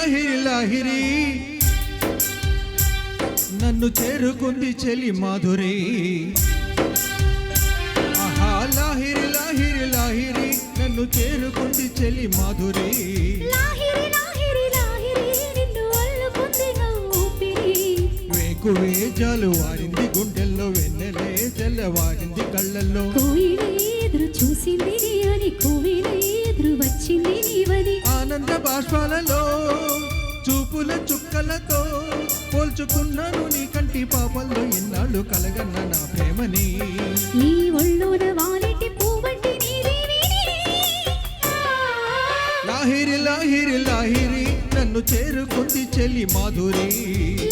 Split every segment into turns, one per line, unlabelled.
లాహిరి లాహిరి నన్ను చేరుకుంది చెలి మాధురి. ఆహా లాహిరి లాహిరి లాహిరి నన్ను చేరుకుంది చెలి మాధురి. వేకు వేజాలు వారింది గుండెల్లో వెన్నెలే తెల్లవారింది కళ్ళల్లో.
కోయిలే ఎదురు చూసింది అని కోయిలే ఎదురు వచ్చింది నీ
ఆనంద బాష్పాలలో చూపుల చుక్కలతో పోల్చుకున్నాను నీ కంటి పాపల్లో ఇన్నాళ్ళు కలగన్న నా ప్రేమని.
నీ ఒళ్ళోన వాలిటి నీదేవిని
లాహిరి లాహిరి లాహిరి నన్ను చేరుకుంది చెల్లి మాధురి.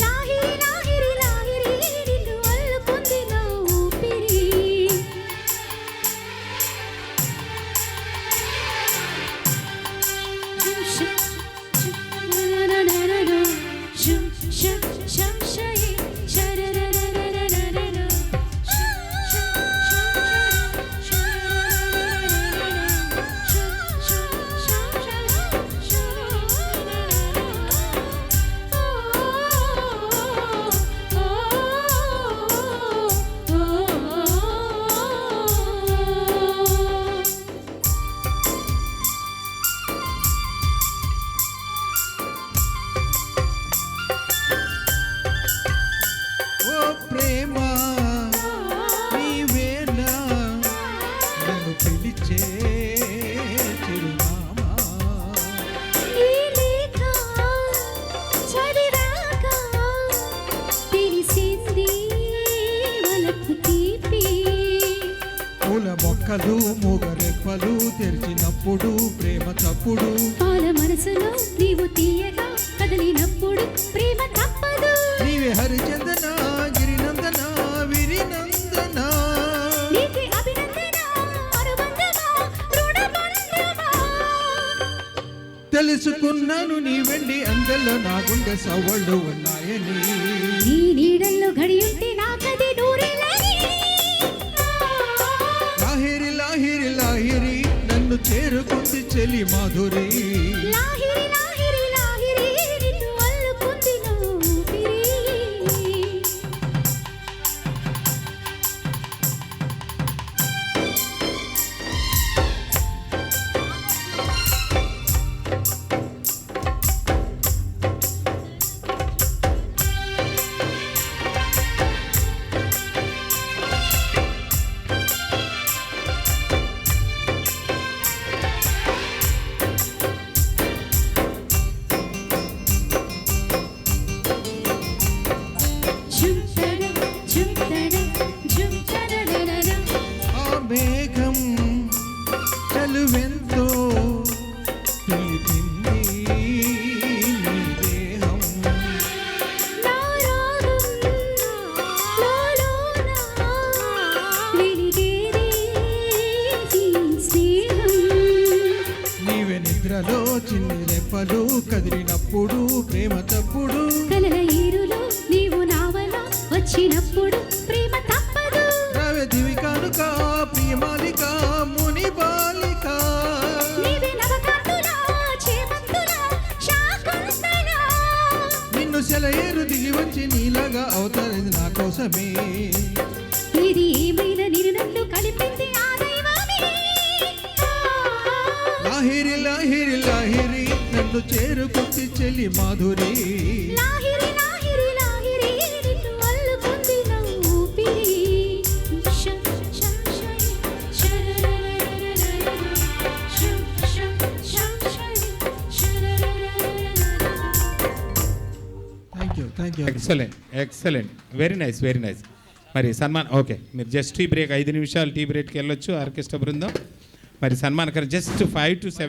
లాహిరి
పూల మొక్కలు మూగరెప్పలు తెరిచినప్పుడు ప్రేమ చప్పుడు.
పాల మనసులో నీవు తీయగా కదిలినప్పుడు ప్రేమ తప్పదు.
నీవే హరిచందన గిరినందన విరినందన.
నీకి అభినందన అనుబంధమా రుణబంధమా
తెలుసుకున్నాను నీ వెండి అందెల్లో నా గుండె సవ్వళ్ళు ఉన్నాయని.
నీ నీడల్లో గడియుంటే నాకది
చేరుకుంది చెలి మాధురి. రెప్పలు కదిలినప్పుడు ప్రేమ తప్పుడు.
కలల నీవు నావల వచ్చినప్పుడు ప్రేమ తప్పదు.
రవె దివి కానుక ప్రియమాలిక ముని బాలిక. నిన్ను సెలయేరు దిగి వచ్చి నీలాగా అవతరింది నా కోసమే.
ఇది ఏమైనా నిన్ను నన్ను కలిపింది ఆ దైవమే.
లాహిరి లాహిరి లాహిరి. నన్ను చేరుకుంది చెల్లి Madhuri.
Excellent excellent very nice very nice మరి సన్మాన్ ఓకే మీరు జస్ట్ టీ బ్రేక్ ఐదు నిమిషాలు టీ బ్రేక్కి వెళ్ళొచ్చు ఆర్కెస్ట్రా బృందం. మరి సన్మాన్ గారు జస్ట్ ఫైవ్ టు సెవెన్